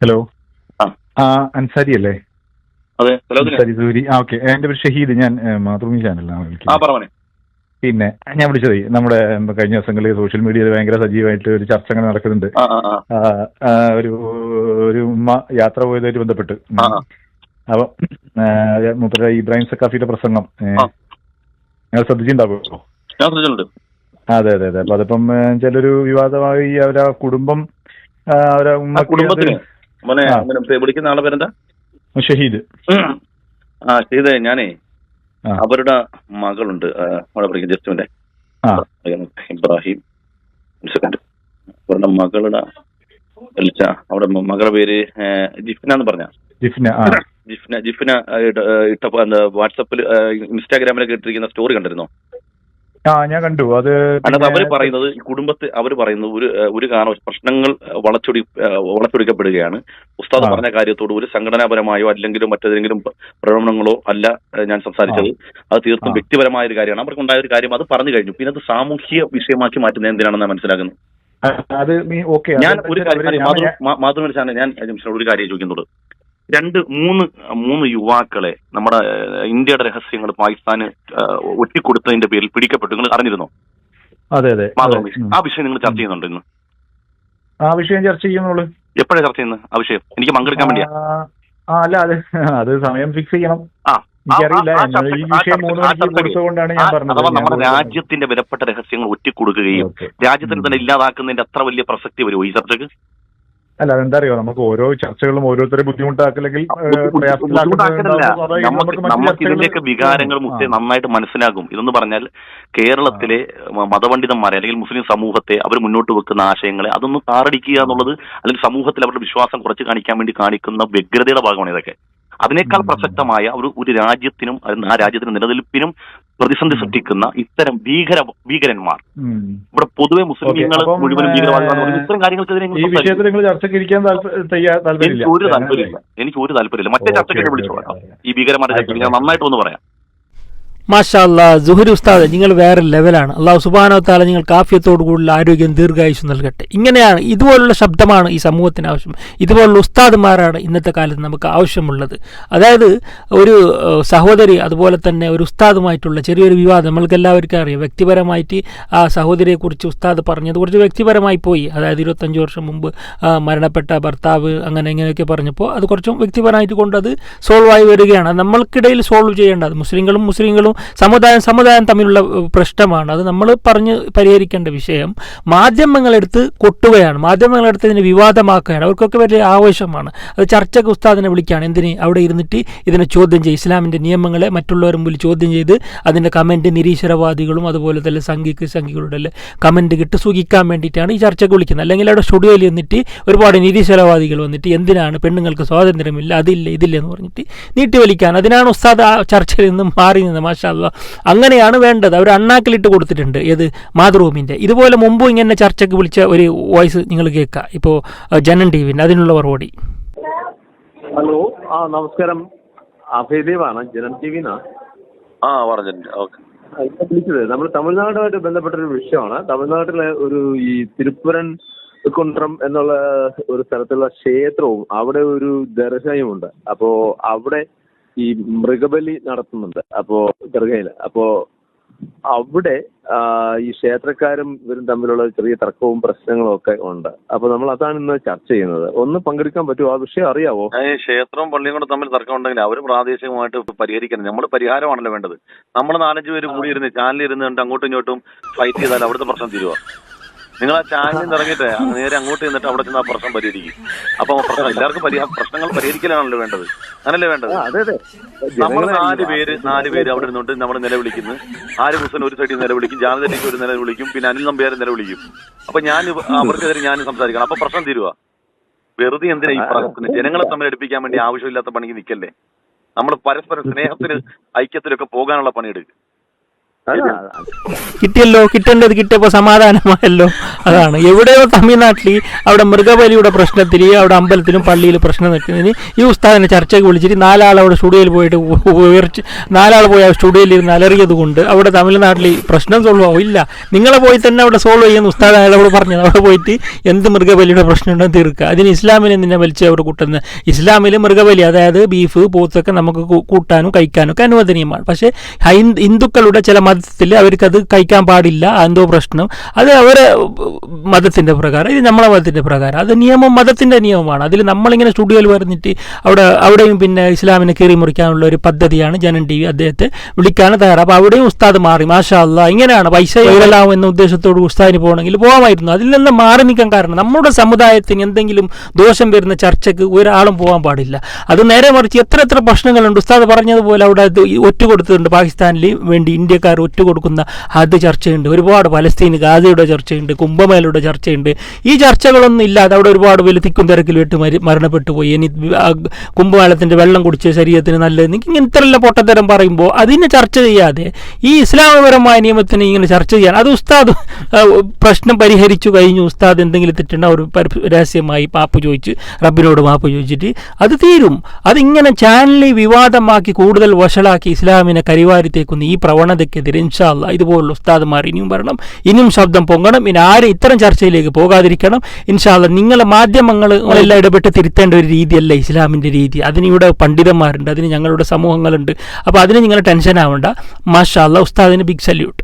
Hello ആ. അൻസാരി അല്ലേ? അതെ സലോദിനെ അൻസാരി സൂരി. ആ ഓക്കെ. എന്റെ പേര് ഷഹീദ്. ഞാൻ മാതൃഭൂമി ചാനലിലാണ് വിളിക്കുന്നത്. പിന്നെ ഞാൻ വിളിച്ചത് നമ്മുടെ കഴിഞ്ഞ ദിവസങ്ങളിൽ സോഷ്യൽ മീഡിയയിൽ ഭയങ്കര സജീവമായിട്ട് ഒരു ചർച്ച അങ്ങനെ നടക്കുന്നുണ്ട്. ഒരു ഒരു ഉമ്മ യാത്ര പോയതായിട്ട് ബന്ധപ്പെട്ട്. അപ്പൊ മുപ്പര ഇബ്രാഹിം സക്കാഫിയുടെ പ്രസംഗം ഞങ്ങൾ. നിങ്ങൾ ശ്രദ്ധിച്ചിട്ടുണ്ടാവുമോ? അതെ അതെ അതെ. അപ്പൊ അതിപ്പം ചിലൊരു വിവാദമായി അവരാ കുടുംബം അവരാ ഉമ്മ കുടുംബത്തിന്. മോനെ വിളിക്കുന്ന ആളെ പേരെന്താ? ഷഹീദ്. ആ ഷഹീദ് ഞാനേ. അവരുടെ മകളുണ്ട്. അവിടെ പഠിക്കുന്ന ജസ്റ്റുവിന്റെ ഇബ്രാഹിം സെക്കൻഡ് അവരുടെ മകളുടെ വിളിച്ച അവിടെ മകളുടെ പേര് ജിഫ്ന എന്ന് പറഞ്ഞ? ജിഫ്ന ജിഫ്ന ജിഫ്ന ഇട്ട- ആ, ഇട്ടപ്പോ എന്താ വാട്സപ്പിൽ ഇൻസ്റ്റാഗ്രാമിലൊക്കെ ഇട്ടിരിക്കുന്ന സ്റ്റോറി കണ്ടിരുന്നോ? ആ ഞാൻ കണ്ടു. അത് അതിനകത്ത് അവർ പറയുന്നത് ഈ കുടുംബത്തെ അവർ പറയുന്നത് ഒരു ഒരു കാരണം പ്രശ്നങ്ങൾ വളച്ചൊടി വളച്ചൊടിക്കപ്പെടുകയാണ്. ഉസ്താദ് പറഞ്ഞ കാര്യത്തോട് ഒരു സംഘടനാപരമായോ അല്ലെങ്കിൽ മറ്റേതെങ്കിലും പ്ര- പ്രകടനങ്ങളോ അല്ല ഞാൻ സംസാരിച്ചത്. അത് തീർത്തും വ്യക്തിപരമായ ഒരു കാര്യമാണ്. അവർക്ക് അവർക്കുണ്ടായ ഒരു കാര്യം അത് പറഞ്ഞു കഴിഞ്ഞു. പിന്നെ അത് സാമൂഹ്യ വിഷയമാക്കി മാറ്റുന്നത് എന്തിനാണെന്ന് മനസ്സിലാക്കുന്നത്? അത് ഞാൻ ഒരു കാര്യം മാതൃ ഞാൻ ഒരു കാര്യം ചോദിക്കുന്നുള്ളൂ. രണ്ട് മൂന്ന് മൂന്ന് യുവാക്കളെ നമ്മുടെ ഇന്ത്യയുടെ രഹസ്യങ്ങൾ പാകിസ്ഥാന് ഒറ്റിക്കൊടുത്തതിന്റെ പേരിൽ പിടിക്കപ്പെട്ടു. നിങ്ങൾ അറിഞ്ഞിരുന്നോ? അതെ അതെ. ആ വിഷയം നിങ്ങൾ ചർച്ച ചെയ്യുന്നുണ്ട് ഇന്ന്? ആ വിഷയം ചർച്ച ചെയ്യുന്നുള്ളൂ. എപ്പോഴാണ് ചർച്ച ചെയ്യുന്നത്? ആ വിഷയം. എനിക്ക് പങ്കെടുക്കാൻ വേണ്ടിയാ. ആ, അല്ല അത് അത് സമയം ഫിക്സ് ചെയ്യണം. അഥവാ നമ്മുടെ രാജ്യത്തിന്റെ വിലപ്പെട്ട രഹസ്യങ്ങൾ ഒറ്റിക്കൊടുക്കുകയും രാജ്യത്തിന് തന്നെ ഇല്ലാതാക്കുന്നതിന്റെ അത്ര വലിയ പ്രസക്തി വരുമോ ഈ ചർച്ചക്ക്? അല്ല അതെന്താ അറിയോ? നമുക്ക് ഓരോ ചർച്ചകളും ഓരോരുത്തരെ ബുദ്ധിമുട്ടാക്കില്ലെങ്കിൽ നമുക്ക് ഇതിന്റെയൊക്കെ വികാരങ്ങൾ മുസ്ലിം നന്നായിട്ട് മനസ്സിലാകും. ഇതെന്ന് പറഞ്ഞാൽ കേരളത്തിലെ മതപണ്ഡിതന്മാരെ അല്ലെങ്കിൽ മുസ്ലിം സമൂഹത്തെ അവർ മുന്നോട്ട് വെക്കുന്ന ആശയങ്ങളെ അതൊന്ന് താറടിക്കുക എന്നുള്ളത് അല്ലെങ്കിൽ സമൂഹത്തിൽ അവരുടെ വിശ്വാസം കുറച്ച് കാണിക്കാൻ വേണ്ടി കാണിക്കുന്ന വ്യഗ്രതയുടെ ഭാഗമാണ് ഇതൊക്കെ. അതിനേക്കാൾ പ്രസക്തമായ ഒരു ഒരു രാജ്യത്തിനും ആ രാജ്യത്തിന്റെ നിലനിൽപ്പിനും പ്രതിസന്ധി സൃഷ്ടിക്കുന്ന ഇത്തരം ഭീകര ഭീകരന്മാർ. ഇവിടെ പൊതുവെ മുസ്ലിങ്ങൾ മുഴുവനും ഭീകരവാദികളാണ്. ഇത്തരം കാര്യങ്ങൾക്കെതിരെ എനിക്ക് ഒരു താല്പര്യമില്ല. എനിക്ക് ഒരു താല്പര്യമില്ല. മറ്റേ ചർച്ചയ്ക്ക് വിളിച്ചോളാം വിളിച്ചോ ഈ ഭീകരമായ ചർച്ചയ്ക്ക് ഞാൻ നന്നായിട്ട് ഒന്ന് പറയാം. മാഷാ ജുഹരി ഉസ്താദ് നിങ്ങൾ വേറെ ലെവലാണ് അള്ളാഹു സുബാനോ താല നിങ്ങൾ കാഫ്യത്തോടു കൂടുതൽ ആരോഗ്യം ദീർഘായുസ് നൽകട്ടെ. ഇങ്ങനെയാണ് ഇതുപോലുള്ള ശബ്ദമാണ് ഈ സമൂഹത്തിന് ആവശ്യം. ഇതുപോലുള്ള ഉസ്താദുമാരാണ് ഇന്നത്തെ കാലത്ത് നമുക്ക് ആവശ്യമുള്ളത്. അതായത് ഒരു സഹോദരി അതുപോലെ തന്നെ ഒരു ഉസ്താദുമായിട്ടുള്ള ചെറിയൊരു വിവാദം നമ്മൾക്ക് എല്ലാവർക്കും അറിയാം. വ്യക്തിപരമായിട്ട് ആ സഹോദരിയെക്കുറിച്ച് ഉസ്താദ് പറഞ്ഞത് കുറച്ച് വ്യക്തിപരമായി പോയി. അതായത് ഇരുപത്തഞ്ച് വർഷം മുമ്പ് മരണപ്പെട്ട ഭർത്താവ് അങ്ങനെ ഇങ്ങനെയൊക്കെ പറഞ്ഞപ്പോൾ അത് കുറച്ചും വ്യക്തിപരമായിട്ട് കൊണ്ട് അത് സോൾവ് ആയി വരികയാണ്. നമ്മൾക്കിടയിൽ സോൾവ് ചെയ്യേണ്ടത്. മുസ്ലിങ്ങളും മുസ്ലിങ്ങളും സമുദായം സമുദായം തമ്മിലുള്ള പ്രശ്നമാണ്. അത് നമ്മൾ പറഞ്ഞ് പരിഹരിക്കേണ്ട വിഷയം. മാധ്യമങ്ങളെടുത്ത് കൊട്ടുകയാണ്. മാധ്യമങ്ങളെടുത്ത് ഇതിനെ വിവാദമാക്കുകയാണ്. അവർക്കൊക്കെ വലിയ ആവശ്യമാണ് അത് ചർച്ചയ്ക്ക് ഉസ്താദിനെ വിളിക്കുകയാണ്. എന്തിന് അവിടെ ഇരുന്നിട്ട് ഇതിനെ ചോദ്യം ചെയ്യും? ഇസ്ലാമിന്റെ നിയമങ്ങളെ മറ്റുള്ളവർ മുമ്പിൽ ചോദ്യം ചെയ്ത് അതിന്റെ കമന്റ് നിരീശ്വരവാദികളും അതുപോലെ തന്നെ സംഘിക്ക് സംഘികളുടെ കമന്റ് കിട്ട് സുഖിക്കാൻ വേണ്ടിയിട്ടാണ് ഈ ചർച്ചയ്ക്ക് വിളിക്കുന്നത്. അല്ലെങ്കിൽ അവിടെ സ്റ്റുഡിയോയിൽ നിന്നിട്ട് ഒരുപാട് നിരീശ്വരവാദികൾ വന്നിട്ട് എന്തിനാണ് പെണ്ണുങ്ങൾക്ക് സ്വാതന്ത്ര്യമില്ല അതില്ല ഇതില്ല എന്ന് പറഞ്ഞിട്ട് നീട്ടി വലിക്കാൻ അതിനാണ് ഉസ്താദ് ആ ചർച്ചയിൽ നിന്നും മാറി നിന്ന് മാഷാ അല്ലാ അങ്ങനെയാണ് വേണ്ടത്. അവർ അണ്ണാക്കിലിട്ട് കൊടുത്തിട്ടുണ്ട്. ഏത്? മാതൃഭൂമിന്റെ. ഇതുപോലെ മുമ്പും ഇങ്ങനെ ചർച്ചയ്ക്ക് വിളിച്ച ഒരു വോയിസ് നിങ്ങൾ കേൾക്കുക ഇപ്പോൾ ജനൻ ടി വിന്റെ അതിനുള്ള മറുപടി. ഹലോ. ആ നമസ്കാരം. അഭയദേവാണ് ജനം ടി വിന്നാ ആ പറഞ്ഞിട്ടുണ്ട് ഓക്കെ. ഇപ്പൊ വിളിച്ചത് നമ്മൾ തമിഴ്നാടുമായിട്ട് ബന്ധപ്പെട്ട ഒരു വിഷയമാണ്. തമിഴ്നാട്ടിലെ ഒരു ഈ തിരുപ്പുരൻ കുണ്ട്രം എന്നുള്ള ഒരു സ്ഥലത്തുള്ള ക്ഷേത്രവും അവിടെ ഒരു ദർശനവുമുണ്ട് അപ്പോ അവിടെ ഈ മൃഗബലി നടത്തുന്നുണ്ട് അപ്പോ ദർഗയിൽ. അപ്പോ അവിടെ ഈ ക്ഷേത്രക്കാരും ഇവരും തമ്മിലുള്ള ചെറിയ തർക്കവും പ്രശ്നങ്ങളും ഒക്കെ ഉണ്ട്. അപ്പൊ നമ്മൾ അതാണ് ഇന്ന് ചർച്ച ചെയ്യുന്നത്. ഒന്ന് പങ്കെടുക്കാൻ പറ്റുമോ? ആ വിഷയം അറിയാവോ? ക്ഷേത്രവും പള്ളിയും കൂടെ തമ്മിൽ തർക്കം ഉണ്ടെങ്കിൽ അവർ പ്രാദേശികമായിട്ട് പരിഹരിക്കണം. നമ്മൾ പരിഹാരമാണല്ലോ വേണ്ടത്. നമ്മൾ നാലഞ്ച് പേര് കൂടി ഇരുന്ന് ചാനലിൽ ഇരുന്ന് കണ്ട് അങ്ങോട്ടും ഇങ്ങോട്ടും ഫൈറ്റ് ചെയ്താൽ അവിടുത്തെ പ്രശ്നം തീരുവോ? നിങ്ങൾ ആ നിന്ന് ഇറങ്ങിയിട്ട് നേരെ അങ്ങോട്ട് ചെന്നിട്ട് അവിടെ ചെന്ന് ആ പ്രശ്നം പരിഹരിക്കും. അപ്പൊ പ്രശ്നം എല്ലാവർക്കും പരിഹാ- പ്രശ്നങ്ങൾ പരിഹരിക്കലാണല്ലോ വേണ്ടത്. അങ്ങനല്ലേ വേണ്ടത്? നമ്മൾ നാല് പേര് നാല് പേര് അവിടെ നിന്നുണ്ട് നമ്മൾ നിലവിളിക്കുന്നു. ആര് ഹുസൻ ഒരു സൈഡിൽ നിലവിളിക്കും ജാനതെറ്റിക്ക് ഒരു നിലവിളിക്കും പിന്നെ അനിൽ നമ്പ്യാർ നിലവിളിക്കും. അപ്പൊ ഞാൻ അവർക്കെതിരെ ഞാൻ സംസാരിക്കണം. അപ്പൊ പ്രശ്നം തീരുവാ. വെറുതെ എന്തിനാ ഈ പ്രശ്നത്തിന് ജനങ്ങളെ തമ്മിൽ അടുപ്പിക്കാൻ വേണ്ടി ആവശ്യമില്ലാത്ത പണിക്ക് നിൽക്കല്ലേ നമ്മൾ പരസ്പരം സ്നേഹത്തിന് ഐക്യത്തിലൊക്കെ പോകാനുള്ള പണിയെടുക്കും. കിട്ടിയല്ലോ കിട്ടേണ്ടത് കിട്ടിയപ്പോൾ സമാധാനമായല്ലോ. അതാണ്. എവിടെയോ തമിഴ്നാട്ടിൽ അവിടെ മൃഗബലിയുടെ പ്രശ്നത്തിൽ അവിടെ അമ്പലത്തിലും പള്ളിയിലും പ്രശ്നം നിൽക്കുന്നതിന് ഈ ഉസ്താദിനെ ചർച്ചയ്ക്ക് വിളിച്ചിട്ട് നാലാൾ അവിടെ സ്റ്റുഡിയോയിൽ പോയിട്ട് ഉയർച്ച് നാലാൾ പോയി ആ സ്റ്റുഡിയോയിൽ ഇരുന്ന് അലറിയത് കൊണ്ട് അവിടെ തമിഴ്നാട്ടിൽ പ്രശ്നം സോൾവ് ആവും. ഇല്ല നിങ്ങളെ പോയി തന്നെ അവിടെ സോൾവ് ചെയ്യുന്ന ഉസ്താദ് അയാളോട് പറഞ്ഞത്. അവിടെ പോയിട്ട് എന്ത് മൃഗബലിയുടെ പ്രശ്നം ഉണ്ടെന്ന് തീർക്കുക. അതിന് ഇസ്ലാമിനെ നിന്നെ വലിച്ച് അവിടെ കൂട്ടുന്നത്. ഇസ്ലാമിൽ മൃഗബലി അതായത് ബീഫ് പോത്തൊക്കെ നമുക്ക് കൂട്ടാനും കഴിക്കാനും ഒക്കെ അനുവദനീയമാണ്. പക്ഷേ ഹൈന്ദ ഹിന്ദുക്കളുടെ ചില മതത്തിൽ അവർക്കത് കഴിക്കാൻ പാടില്ല എന്തോ പ്രശ്നം. അത് അവരെ മതത്തിന്റെ പ്രകാരം ഇത് നമ്മളെ മതത്തിന്റെ പ്രകാരം. അത് നിയമം മതത്തിന്റെ നിയമമാണ്. അതിൽ നമ്മളിങ്ങനെ സ്റ്റുഡിയോയിൽ പറഞ്ഞിട്ട് അവിടെ അവിടെയും പിന്നെ ഇസ്ലാമിനെ കീറി മുറിക്കാനുള്ള ഒരു പദ്ധതിയാണ് ജനൻ ടി വി അദ്ദേഹത്തെ വിളിക്കാൻ തയ്യാറ്. അപ്പോൾ അവിടെയും ഉസ്താദ് മാറി മാഷാ അല്ലാ ഇങ്ങനെയാണ്. പൈസ വൈറലാവും എന്ന ഉദ്ദേശത്തോട് ഉസ്താദിന് പോകണമെങ്കിൽ പോകാമായിരുന്നു. അതിൽ നിന്ന് മാറി നിൽക്കാൻ കാരണം നമ്മുടെ സമുദായത്തിന് എന്തെങ്കിലും ദോഷം വരുന്ന ചർച്ചയ്ക്ക് ഒരാളും പോകാൻ പാടില്ല. അത് നേരെ മറിച്ച് എത്ര എത്ര പ്രശ്നങ്ങളുണ്ട്. ഉസ്താദ് പറഞ്ഞതുപോലെ അവിടെ ഒറ്റ കൊടുത്തിട്ടുണ്ട്. പാകിസ്ഥാനിൽ വേണ്ടി ഇന്ത്യക്കാർ കൊടുക്കുന്ന അത് ചർച്ചയുണ്ട്. ഒരുപാട് പലസ്തീൻ ഗാസയുടെ ചർച്ചയുണ്ട് കുംഭമേലയുടെ ചർച്ചയുണ്ട്. ഈ ചർച്ചകളൊന്നും ഇല്ലാതെ അവിടെ ഒരുപാട് പേര് തിക്കും തിരക്കിൽ വിട്ട് മരി മരണപ്പെട്ടു പോയി. ഇനി കുംഭമേളത്തിന്റെ വെള്ളം കുടിച്ച് ശരീരത്തിന് നല്ലത് ഇങ്ങനെ ഇത്രയുള്ള പൊട്ടത്തരം പറയുമ്പോൾ അതിനെ ചർച്ച ചെയ്യാതെ ഈ ഇസ്ലാമപരമായ നിയമത്തിന് ഇങ്ങനെ ചർച്ച ചെയ്യാൻ അത് ഉസ്താദ് പ്രശ്നം പരിഹരിച്ചു കഴിഞ്ഞു. ഉസ്താദ് എന്തെങ്കിലും തെറ്റുണ്ട? ഒരു രഹസ്യമായി മാപ്പ് ചോദിച്ച് റബ്ബിനോട് മാപ്പ് ചോദിച്ചിട്ട് അത് തീരും. അതിങ്ങനെ ചാനലിൽ വിവാദമാക്കി കൂടുതൽ വഷളാക്കി ഇസ്ലാമിനെ കരിവാരിത്തേക്കുന്ന ഈ പ്രവണതയ്ക്കെതിരെ ഇൻഷാല്ല ഇതുപോലുള്ള ഉസ്താദുമാർ ഇനിയും വരണം ഇനിയും ശബ്ദം പൊങ്ങണം ഇനി ആരും ഇത്തരം ചർച്ചയിലേക്ക് പോകാതിരിക്കണം. ഇൻഷാല്ല നിങ്ങളെ മാധ്യമങ്ങൾ എല്ലാം ഇടപെട്ട് തിരുത്തേണ്ട ഒരു രീതിയല്ല ഇസ്ലാമിന്റെ രീതി. അതിന് ഇവിടെ പണ്ഡിതന്മാരുണ്ട് അതിന് ഞങ്ങളുടെ സമൂഹങ്ങളുണ്ട്. അപ്പോൾ അതിന് നിങ്ങൾ ടെൻഷൻ ആവണ്ട. മാഷാ അല്ലാ ഉസ്താദിന് ബിഗ് സല്യൂട്ട്